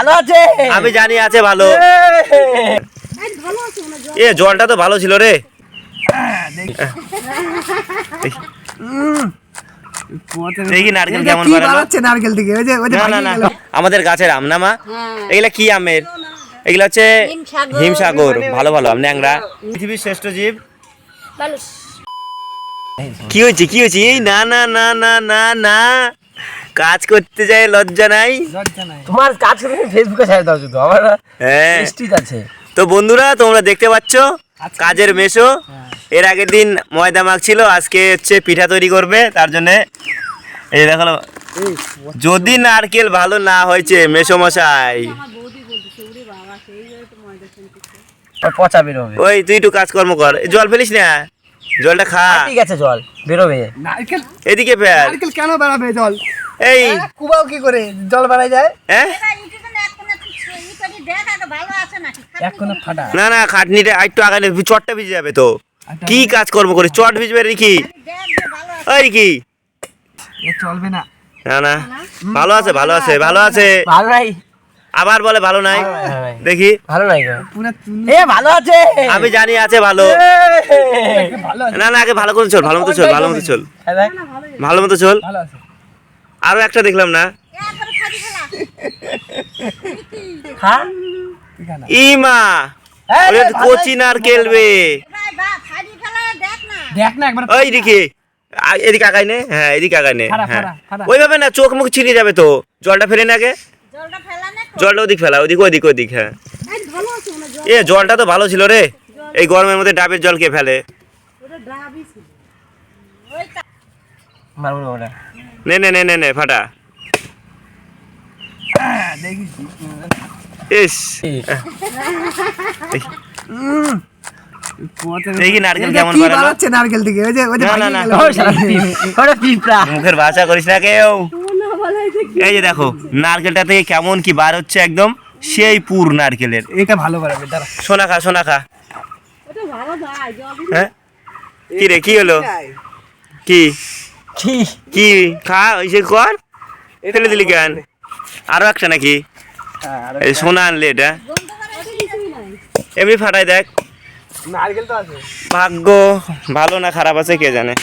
ভালো আছে? আমি জানি আছে ভালো। এ জলটা তো ভালো ছিল রে। দেখি। নারকেল কেমন নারকেল থেকে? ওই যে ওই যে। আমাদের গাছের আম না মা? এগুলা কি আমের? এগুলা হচ্ছে হিমসাগর। হিমসাগর। ভালো ভালো আম ন্যাংরা। পৃথিবীর শ্রেষ্ঠ জীব। কি হয়েছে কি হয়েছে? এই না না না না না না। কাজ করতে যায় লজ্জা নাই। তোমার কাজ করে ফেসবুকে ছেড়ে দাও শুধু আমার হ্যাঁ। স্ট্রিট আছে। তো বন্ধুরা তোমরা দেখতে পাচ্ছ কাজের মেশো। এর আগের দিন ময়দা মাখছিল আজকে হচ্ছে পিঠা তৈরি করবে তার জন্য এই দেখো যদি নারকেল ভালো না হয়েছে মেশো মশাই। পচা বেরোবে ওই তুই একটু কাজকর্ম কর। জল ফেলিস না? জলটা খা। ঠিক আছে জল। বেরোবে। নারকেল এদিকে নারকেল কেন বেড়াবে জল? এই। হ্যাঁ, কুবাও কি করে? জল বাড়াই যায়? হ্যাঁ? এক কোনা ফাটা। না না খাটনিটা একটু আগানে চটটা ভিজে যাবে তো। কি কাজকর্ম করি চট ভিজবে রিকি ওই রিকি চলবে না। না না। ভালো আছে ভালো আছে ভালো আছে। ভালো আবার বলে ভালো নাই? দেখি। ভালো নাই এ ভালো আছে। আমি জানি আছে ভালো। না না আগে ভালো করে চল ভালো মতো চল ভালো মতো চল। হ্যাঁ, ভালো মতো চল। আরও একটা দেখলাম না। হ্যাঁ ইমা কচি নারকেল বে দেখ না। একবার। ওই দিকে এদিকে আগাই নে। হ্যাঁ এদিকে আগাই নে। হ্যাঁ। ওইভাবে না চোখ মুখ ছিঁড়ে যাবে তো। জলটা ফেলে না আগে। জলটা ওদিক ফেলা ওদিক ওদিক ওদিক হ্যাঁ। এ জলটা তো ভালো ছিল রে। এই গরমের মধ্যে ডাবের জল কে ফেলে? মারবো না ওটা। নে নে নে নে নে ফাটা। ইস। নারকেল কেমন কি বানালো? বানাচ্ছে নারকেল থেকে ওই যে ওই যে না, না, ভাঙিয়ে না। গেল। ও শালা পিঁপড়া। ওটা পিঁপড়া। মুখের ভাষা করিস না কেউ। এই যে দেখো নারকেলটা থেকে কেমন কি বার হচ্ছে একদম? সেই পুর নারকেলের। এটা ভালো বানাবে দাঁড়া। সোনা খা সোনা খা। হ্যাঁ? কি রে কি হলো? কি? কি কি? খা ওইসে কর। ফেলে দিলি কেন? আরও একটা নাকি? এই সোনা আনলে এটা। এমনি ফাটাই দেখ। নারকেল তো আছে। ভাগ্য ভালো না খারাপ আছে কে জানে?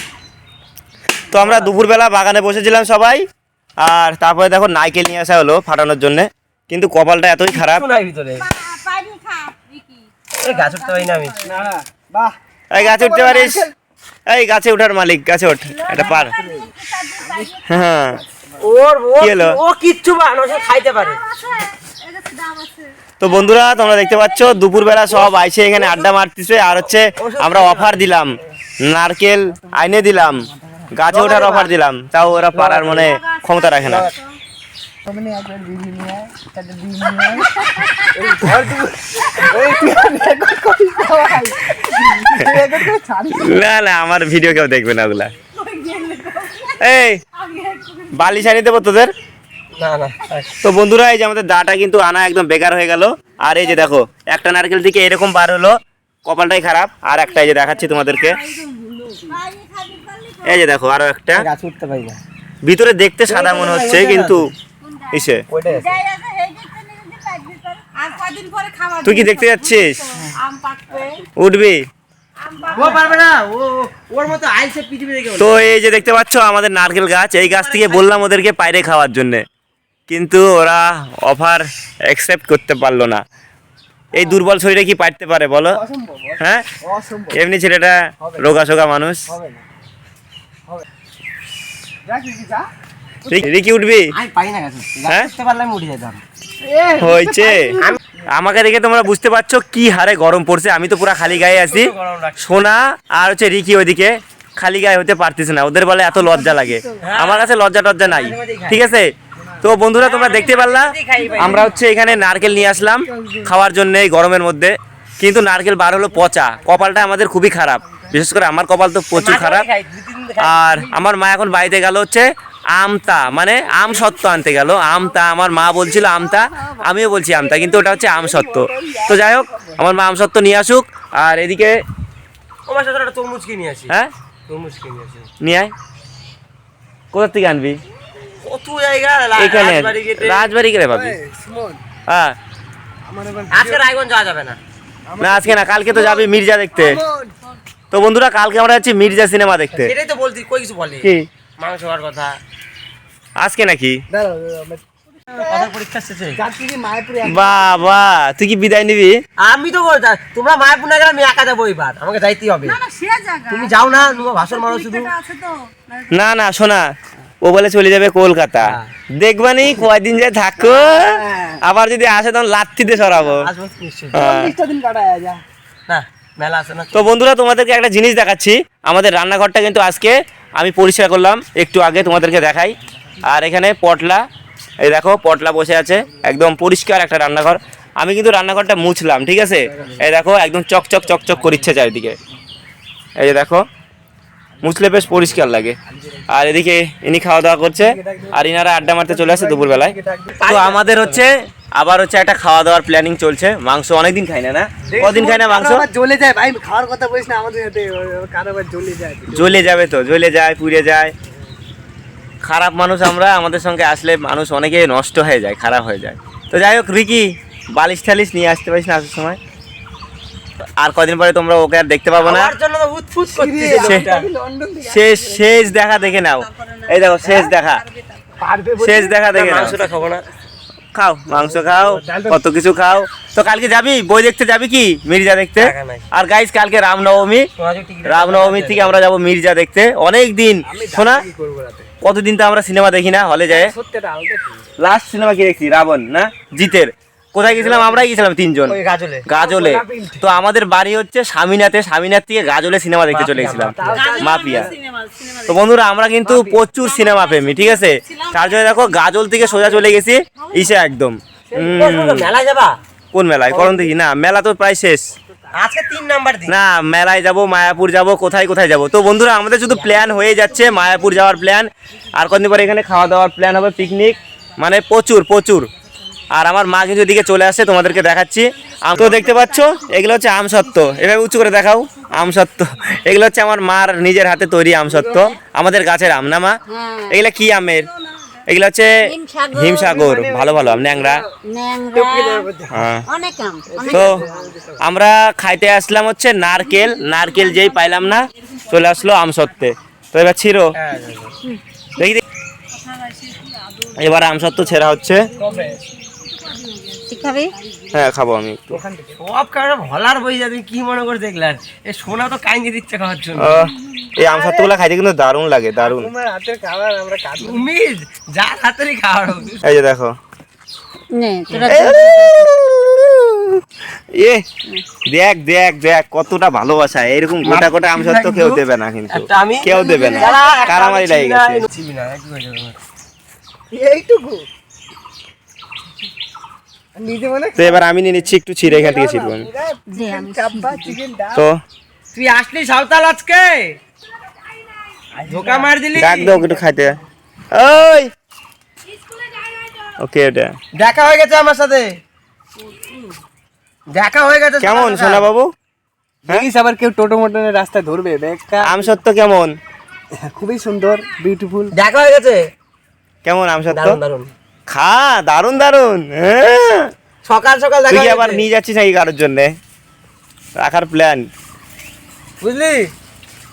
তো আমরা দুপুরবেলা বাগানে বসেছিলাম সবাই। আর তারপরে দেখো নাইকেল নিয়ে আসা হলো ফাটানোর জন্য কিন্তু কপালটা এতই খারাপ এই গাছ উঠতে পারি না আমি এই গাছে উঠতে পারিস এই গাছে ওঠার মালিক গাছে ওঠ এটা পার হ্যাঁ ওর ও কি হলো? কিচ্ছু খাইতে পারে তো বন্ধুরা তোমরা দেখতে পাচ্ছ দুপুরবেলা সব আইসে এখানে আড্ডা মারতেছে আর হচ্ছে আমরা অফার দিলাম নারকেল আইনে দিলাম গাছে ওঠার অফার দিলাম তাও ওরা পারার মনে ক্ষমতা রাখে না। না। না। না আমার ভিডিও কেউ দেখবে না ওগুলা এই বালি আনি দেবো তোদের? না না তো বন্ধুরা এই যে আমাদের দাটা কিন্তু আনা একদম বেকার হয়ে গেল। আর এই যে দেখো একটা নারকেল থেকে এরকম বার হলো। কপালটাই খারাপ। আর একটা এই যে দেখাচ্ছি তোমাদেরকে। এই যে দেখো আরও একটা। গাছ উঠতে পারি না। ভিতরে দেখতে সাদা মনে হচ্ছে কিন্তু ইসে। তুই কি দেখতে যাচ্ছিস? উঠবি। ও পারবে না ও ও- ওর মতো আইসে পৃথিবী দেখে তো এই যে দেখতে পাচ্ছ আমাদের নারকেল গাছ এই গাছ থেকে বললাম ওদেরকে পায়রে খাওয়ার জন্য। কিন্তু ওরা অফার অ্যাকসেপ্ট করতে পারল না। এই দুর্বল শরীরে কি পারতে পারে বলো? হ্যাঁ? এমনি ছেলেটা রোগা সোগা মানুষ হবে না হবে না। দেখ দেখি যা রিক- রিকি উঠবি? আমি পারি না গাছ উঠতে। গাছ হ্যাঁ? হয়েছে আমাকে দেখে তোমরা বুঝতে পারছ কি হারে গরম পড়ছে। আমি তো পুরো খালি গায়ে আছি। সোনা আর হচ্ছে রিকি ওইদিকে খালি গায়ে হতে পারতেছে না। ওদের বলে এত লজ্জা লাগে। আমার কাছে লজ্জা টজ্জা নাই। ঠিক আছে? তো বন্ধুরা তোমরা দেখতে পারলা। আমরা হচ্ছে এখানে নারকেল নিয়ে আসলাম খাওয়ার জন্য এই গরমের মধ্যে। কিন্তু নারকেল বার হলো পচা। কপালটা আমাদের খুবই খারাপ। বিশেষ করে আমার কপাল তো প্রচুর খারাপ। আর আমার মা এখন বাড়িতে গেল হচ্ছে আমতা মানে আম সত্ত্ব আনতে গেল। আমতা আমার মা বলছিল আমতা আমিও বলছি আমতা কিন্তু ওটা হচ্ছে আম সত্ত্ব। তো যাই হোক আমার মা আম সত্ত্ব নিয়ে আসুক আর এদিকে আমার সাথে একটা তরমুজ কিনে আসি। হ্যাঁ? তরমুজ কিনে আসি। নিয়ে আয়। কোথা থেকে আনবি? কত জায়গা? এখানে রাজবাড়ি গেলে পাবি। হ্যাঁ। আজকে রায়গঞ্জ যাওয়া যাবে না। না আজকে না কালকে তো যাবি মির্জা দেখতে। তো বন্ধুরা কালকে আমরা যাচ্ছি মির্জা সিনেমা দেখতে। সেটাই তো বলছি কই কিছু বলে? কি? মাংস হওয়ার কথা। আজকে নাকি? বাবা তুই কি বিদায় নিবি? আমি তো তোমরা মায়াপুর না গেলে আমি একা যাব এবার। আমাকে যাইতেই হবে। না তুমি যাও না তোমার ভাষণ মারো শুধু। না না। শোনা ও বলে চলে যাবে কলকাতা। হ্যাঁ। দেখবানি কয়দিন যে থাকো আবার যদি আসে তখন দিয়ে সরাবো। হ্যাঁ। না মেলা আছে না তো বন্ধুরা, তোমাদেরকে একটা জিনিস দেখাচ্ছি। আমাদের রান্নাঘরটা কিন্তু আজকে আমি পরিষ্কার করলাম। একটু আগে তোমাদেরকে দেখাই। আর এখানে পটলা, এই দেখো, পটলা বসে আছে। একদম পরিষ্কার একটা রান্নাঘর। আমি কিন্তু রান্নাঘরটা মুছলাম, ঠিক আছে? এই দেখো, একদম চকচক চকচক করিচ্ছে চারিদিকে। এই যে দেখো, মুছলে বেশ পরিষ্কার লাগে। আর এদিকে ইনি খাওয়া দাওয়া করছে, আর ইনারা আড্ডা মারতে চলে আসে দুপুরবেলায়। তো আমাদের হচ্ছে আবার হচ্ছে একটা খাওয়া দাওয়ার প্ল্যানিং চলছে। মাংস অনেকদিন খাই না না? কদিন খাই না মাংস? জ্বলে যায় ভাই খাওয়ার কথা বলিস না আমাদের সাথে জ্বলে যায়। জ্বলে যাবে তো জ্বলে যায় পুড়ে যায়। খারাপ মানুষ আমরা আমাদের সঙ্গে আসলে মানুষ অনেকে নষ্ট হয়ে যায় খারাপ হয়ে যায়। তো যাই হোক রিকি বালিশ টালিশ নিয়ে আসতে পারিস না আসার সময়? আর কদিন পরে তোমরা ওকে আর দেখতে পাবো না? আমার জন্য তো উৎফুত করতেছে সে- লোকটা। লন্ডন থেকে শেষ শেষ দেখা দেখে নাও। এই দেখো শেষ দেখা। শেষ দেখা দেখে নাও। খাব না। খাও মাংস খাও কত কিছু খাও। তো কালকে যাবি? বই দেখতে যাবি কি? মির্জা দেখতে? আর গাইজ কালকে রামনবমী। রামনবমী থেকে আমরা যাব মির্জা দেখতে। অনেক দিন। শোনা কতদিন তো আমরা সিনেমা দেখি না হলে যায়। লাস্ট সিনেমা কি দেখছি? রাবণ না? জিতের। কোথায় গেছিলাম? আমরাই গেছিলাম তিনজন। গাজলে। গাজলে। তো আমাদের বাড়ি হচ্ছে স্বামীনাথে। স্বামীনাথ থেকে গাজলে সিনেমা দেখতে চলে গেছিলাম। মাফিয়া। সিনেমা সিনেমা তো বন্ধুরা আমরা কিন্তু প্রচুর সিনেমা প্রেমী ঠিক আছে? তার জন্য দেখো গাজল থেকে সোজা চলে গেছি। ইসে একদম। যাবা? কোন মেলায়? করণ দেখি। না মেলা তো প্রায় শেষ। আজকে তিন নাম্বার দিন। না মেলায় যাব মায়াপুর যাব কোথায় কোথায় যাব? তো বন্ধুরা আমাদের শুধু প্ল্যান হয়ে যাচ্ছে মায়াপুর যাওয়ার প্ল্যান আর কদিন পরে এখানে খাওয়া দাওয়ার প্ল্যান হবে পিকনিক মানে প্রচুর প্রচুর। আর আমার মা কিন্তু এদিকে চলে আসে তোমাদেরকে দেখাচ্ছি। আম- তো দেখতে পাচ্ছ এগুলো হচ্ছে আমসত্ত্ব এভাবে উঁচু করে দেখাও আমসত্ত্ব এগুলো হচ্ছে আমার মার নিজের হাতে তৈরি আমসত্ত্ব আমাদের গাছের আম না মা? হ্যাঁ। এগুলা কি আমের? এগুলো হচ্ছে হিমসাগর। ভালো ভালো আম ন্যাংরা। হ্যাঁ। অনেক আম অনেক তো আমরা খাইতে আসলাম হচ্ছে নারকেল। নারকেল যেই পাইলাম না চলে আসলো আমসত্ত্বে তো এবার ছিল দেখি দেখি। এবার আমসত্ত্ব ছেঁড়া হচ্ছে। হ্যাঁ খাব আমি একটু। সব কারণে ভলার বই যাবে কি মনে করে দেখলেন? এ সোনা তো কাইনি দিচ্ছে খাওয়ার জন্য। আহ, এই আমসত্ত্বগুলো খাইতে কিন্তু দারুণ লাগে দারুণ। তোমার হাতের খাবার আমরা কাটবো তুমি যার হাতেরই খাওয়ার এই যে দেখো। নে তোরা এ দেখ দেখ দেখ কতটা ভালোবাসা। এরকম গোটা গোটা আমসত্ত্ব কেউ দেবে না কিন্তু। কেউ দেবে না। কারামারি আমি লাগে গেছে। আমি। এইটুকু? তো এবার আমি নিয়ে নিচ্ছি একটু এখান থেকে ছিড়বো তো তুই আসলি সাঁওতাল আজকে? ধোকা মার দিলি? ডাক দাও একটু খাইতে। ওই! ওকে ওটা। দেখা হয়ে গেছে আমার সাথে। দেখা হয়ে গেছে কেমন সোনা বাবু দেখিস আবার কেউ টোটো মোটনের রাস্তায় ধরবে আম সত্য কেমন? খুবই সুন্দর বিউটিফুল দেখা হয়ে গেছে। কেমন আম সত্য? দারুণ দারুণ খা দারুণ দারুণ হ্যাঁ। সকাল সকাল তুই কি আবার নিয়ে যাচ্ছিস নাকি কারোর জন্য? রাখার প্ল্যান বুঝলি?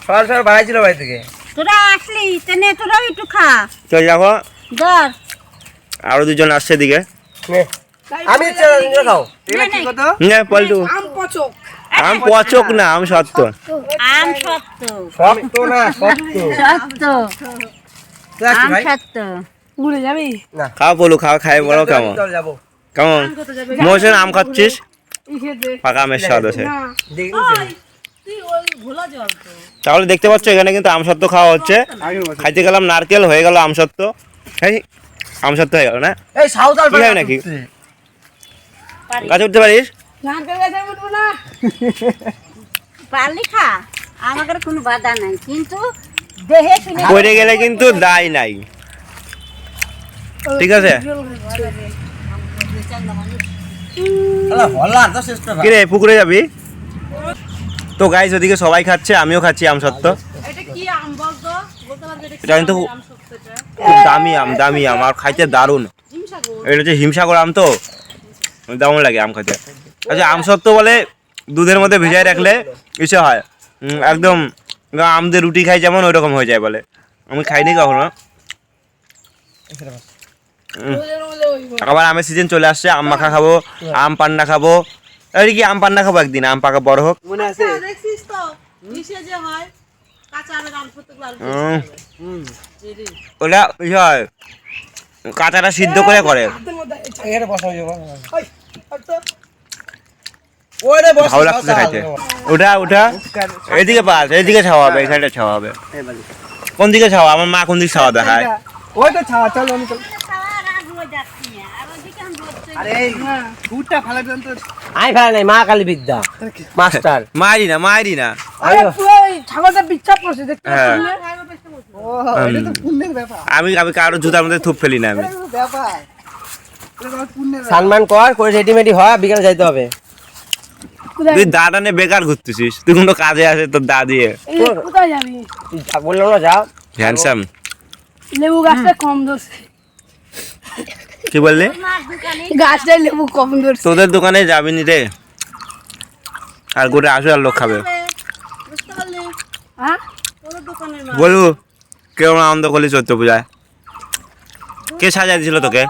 সকাল সকাল বাড়াই ছিল বাড়ি থেকে। তোরা আসলি তেনে তোরাও একটু খা। তো দেখো ধর। আরও দুজন আসছে দিকে নে। আমি খাও। এগুলা কি কত? না পল্টু। আম পচক। না আম সত্য আম সত্য শক্ত না শক্ত। সত্য আম সত্য ঘুরে যাবি? না। খাও পলু খাও খাই বলো কেমন? কেমন? মোশন আম খাচ্ছিস? পাকা আমের স্বাদ আছে। তাহলে দেখতে পাচ্ছ এখানে কিন্তু আমসত্ত্ব খাওয়া হচ্ছে। খাইতে গেলাম নারকেল হয়ে গেল আমসত্ত্ব এই আমসত্ত্ব হয়ে গেল না? এই হয় নাকি? গাছে উঠতে পারিস? পারলি খা। আমাদের কোনো বাধা নাই কিন্তু দেহে শুনে পড়ে গেলে কিন্তু দায় নাই। ঠিক আছে? করে কিরে পুকুরে যাবি? তো গাইস ওদিকে সবাই খাচ্ছে আমিও খাচ্ছি আমসত্ত্ব এটা কিন্তু খুব দামি আম দামি আম আর খাইতে দারুণ। এটা হচ্ছে হিমসাগর আম তো? দারুণ লাগে আম খেতে আচ্ছা আম সত্ত্ব বলে দুধের মধ্যে ভিজায় রাখলে ইসে হয়। একদম আম দিয়ে রুটি খাই যেমন ওই রকম হয়ে যায় বলে। আমি খাইনি কখনো। আবার আমের সিজন চলে আসছে আম মাখা খাব আম পান্না খাব। এই কি আম পান্না খাব একদিন? আম পাকা বড় হোক। মনে আছে? দেখছিস তো মিশে যে হয় কাঁচা আমের আম উম, ওটা ইসে হয়? কাঁচাটা সিদ্ধ করে করে। ভালো লাগছে খাইতে ওটা ওটা? এদিকে পাস এদিকে ছাওয়া হবে এখানটা ছাওয়া হবে। কোন দিকে ছাওয়া? আমার মা কোন দিকে ছাওয়া দেখায়? ওই তো ছাওয়া চল আমি চল খাওয়ার আর রোজ যাচ্ছি না আর ওদিকে আমি ফেলা নাই মা কালী বিদ্যা। মাস্টার। মারি না মারি না। হ্যাঁ। আমি আমি কারও জুতার মধ্যে থুপ ফেলি না আমি। সানমান কর করে রেডিমেডি হয় বিকালে যাইতে হবে। তুই দাদা নিয়ে বেকার ঘুরতেছিস তুই কোনো কাজে আসে তোর দা দিয়ে কোথায় যাবি বললাম না যাও। হ্যান্ডসাম। লেবু গাছটা কম ধরছে। কি বললি? গাছটায় লেবু কম ধরছে তোদের দোকানে যাবি নি রে? আর গোটা আসবে আর লোক খাবে। হ্যাঁ? তোর দোকানের মাল বলব কেমন আনন্দ করলি চৈত্র পূজায়। কে সাজা দিছিল তোকে?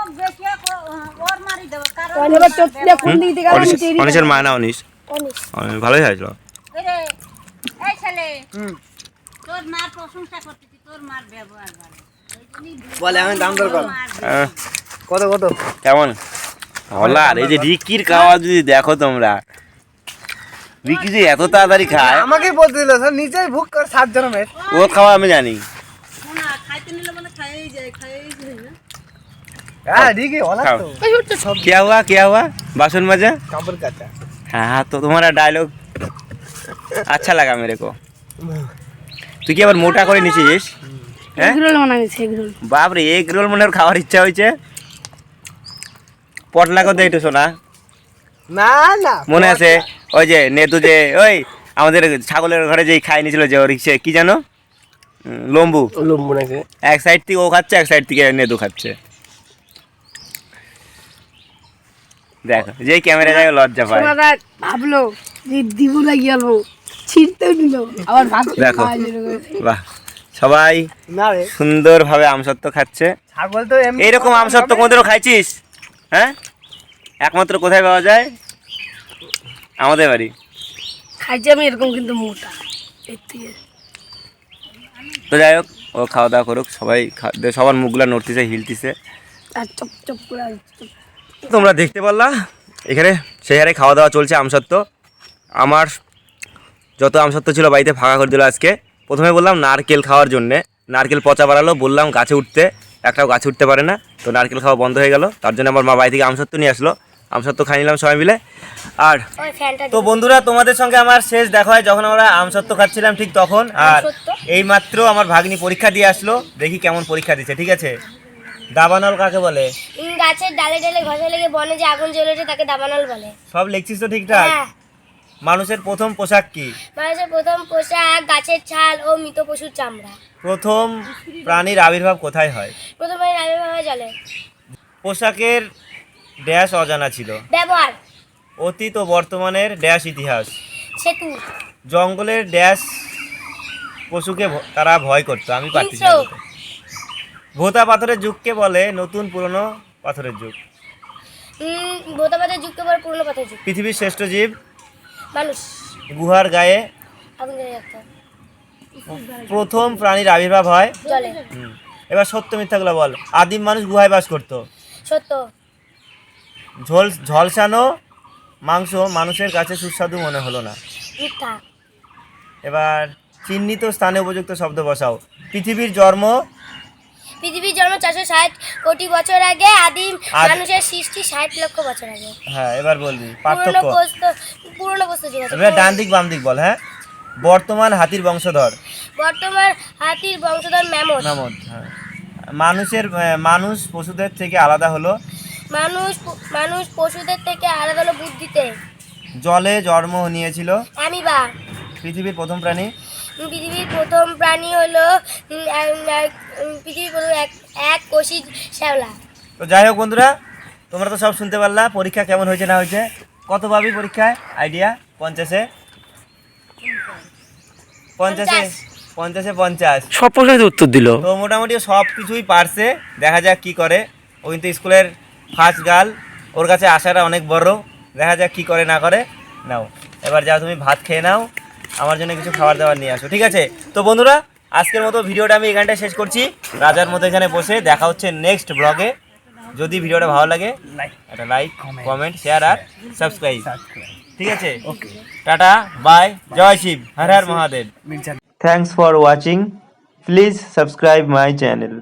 অনিশের মা না অনিশ। অনিশ, ভালোই হয়েছিল বলে আমি দাম দর কর মার আহ, কত কত কেমন হলার এই যে রিকির খাওয়া যদি দেখো তোমরা রিকি যে এত তাড়াতাড়ি খায় আমাকে বলতে দিল স্যার নিজেই ভুক করে সাত জনমের ও খাওয়া আমি জানি না খাইতে নিলে মানে খাইয়েই যায় খাইয়েই যায় না হ্যাঁ ঠিকই বলা খাও। তো এই উঠছে সব क्या हुआ क्या हुआ बासन मजा কাপড় কাটা हाँ हाँ तो तुम्हारा डायलॉग अच्छा लगा मेरे को তুই কি আবার মোটা করে নিছিস হ্যাঁ এগরোল বানাইছে এগরোল বাপরে এগ রোল মনে হয় ওর খাওয়ার ইচ্ছা হয়েছে পটলা করতে একটু শোনা না না মনে আছে? ওই যে নেতু যে ওই আমাদের ছাগলের ঘরে যে খাই নিয়েছিল যে ওর সে কি জানো? লম্বু। লম্বু নাকি? এক সাইড থেকে ও খাচ্ছে এক সাইড থেকে নেতু খাচ্ছে। দেখো যে ক্যামেরা যায় লজ্জা পায়। ভাবলো যে দিব লাগি গেল ছিঁড়তেও নিল আবার ভাত দেখো। বাহ। সবাই না সুন্দরভাবে আমসত্ব খাচ্ছে। ছাগল তো এমনি এইরকম আমসত্ব কোনদিনও খাইছিস? হ্যাঁ? একমাত্র কোথায় পাওয়া যায়? আমাদের বাড়ি। খাইছি আমি এরকম কিন্তু মোটা। তো যাই হোক ও খাওয়া দাওয়া করুক সবাই সবার মুখগুলা নড়তিছে হিলতিছে। তোমরা দেখতে পারলা এখানে সেই হারে খাওয়া দাওয়া চলছে আমসত্ব আমার যত আমসত্ব ছিল বাড়িতে ফাঁকা করে দিল আজকে। প্রথমে বললাম নারকেল খাওয়ার জন্যে। নারকেল পচা বাড়ালো বললাম গাছে উঠতে। একটাও গাছ উঠতে পারে না। তো নারকেল খাওয়া বন্ধ হয়ে গেল। তার জন্য আমার মা বাড়ি থেকে আমসত্ব নিয়ে আসলো। আমসত্ব খাই নিলাম সবাই মিলে। আর তো বন্ধুরা তোমাদের সঙ্গে আমার শেষ দেখা হয়। যখন আমরা আমসত্ব খাচ্ছিলাম ঠিক তখন। আর এই মাত্র আমার ভাগ্নি পরীক্ষা দিয়ে আসলো। দেখি কেমন পরীক্ষা দিচ্ছে ঠিক আছে? দাবানল কাকে বলে? গাছের ডালে ডালে ঘষা লেগে বনে যে আগুন জ্বলেছে তাকে দাবানল বলে। সব লিখছিস তো ঠিকঠাক? হ্যাঁ। মানুষের প্রথম পোশাক কি? মানুষের প্রথম পোশাক গাছের ছাল ও মৃত পশুর চামড়া। প্রথম প্রাণীর আবির্ভাব কোথায় হয়? প্রথমে আবির্ভাবে জলে। পোশাকের ড্যাশ অজানা ছিল। ব্যবহার। অতীত ও বর্তমানের ড্যাশ ইতিহাস। সেতু। জঙ্গলের ড্যাশ পশুকে ভ- তারা ভয় করতো আমি পারছি না হিংস্র। বলতে। ভোতা পাথরের যুগকে বলে নতুন পুরনো পাথরের যুগ। উম, বোতাবাদের যুগকে বলে পুরনো পাথর যুগ। পৃথিবীর শ্রেষ্ঠ জীব মানুষ। গুহার গায়ে প্রথম প্রাণীর আবির্ভাব হয়। জলে এবার সত্য মিথ্যাগুলো বল। আদিম মানুষ গুহায় বাস করতো। সত্য। ঝোল ঝলসানো মাংস মানুষের কাছে সুস্বাদু মনে হলো না। মিথ্যা। এবার চিহ্নিত স্থানে উপযুক্ত শব্দ বসাও। পৃথিবীর জন্ম পৃথিবীর জন্ম চারশো ষাট কোটি বছর আগে আদিম মানুষের সৃষ্টি ষাট লক্ষ বছর আগে। হ্যাঁ এবার বলবি পার্থক্য? বস্তু পুরনো বস্তু এবার ডান দিক বাম দিক বল হ্যাঁ? বর্তমান হাতির বংশধর। বর্তমান হাতির বংশধর ম্যামথ হ্যাঁ। মানুষের মানুষ পশুদের থেকে আলাদা হলো? মানুষ মানুষ পশুদের থেকে আলাদা হলো বুদ্ধিতে। জলে জন্ম নিয়েছিল? অ্যামিবা। পৃথিবীর প্রথম প্রাণী? পৃথিবীর প্রথম প্রাণী হলো পৃথিবীর প্রথম এক এক কোষী শ্যাওলা। তো যাই হোক বন্ধুরা তোমরা তো সব শুনতে পারলা পরীক্ষা কেমন হয়েছে না হয়েছে। কত পাবি পরীক্ষায়? আইডিয়া পঞ্চাশে? পঞ্চাশে? পঞ্চাশে। পঞ্চাশ সব প্রশ্নের উত্তর দিল। তো মোটামুটি সব কিছুই পারছে দেখা যাক কি করে। ও কিন্তু স্কুলের ফার্স্ট গার্ল ওর কাছে আসাটা অনেক বড়। দেখা যাক কি করে না করে। নাও এবার যাও তুমি ভাত খেয়ে নাও। আমার জন্য কিছু খাবার দাবার নিয়ে আসো ঠিক আছে? তো বন্ধুরা আজকের মতো ভিডিওটা আমি এখানটায় শেষ করছি। রাজার মতো এখানে বসে দেখা হচ্ছে নেক্সট ব্লগে যদি ভিডিওটা ভালো লাগে একটা লাইক কমেন্ট শেয়ার আর সাবস্ক্রাইব ঠিক আছে? ওকে টাটা বাই জয় Shiv Har Har Mahadev. Mirza for watching please subscribe my channel.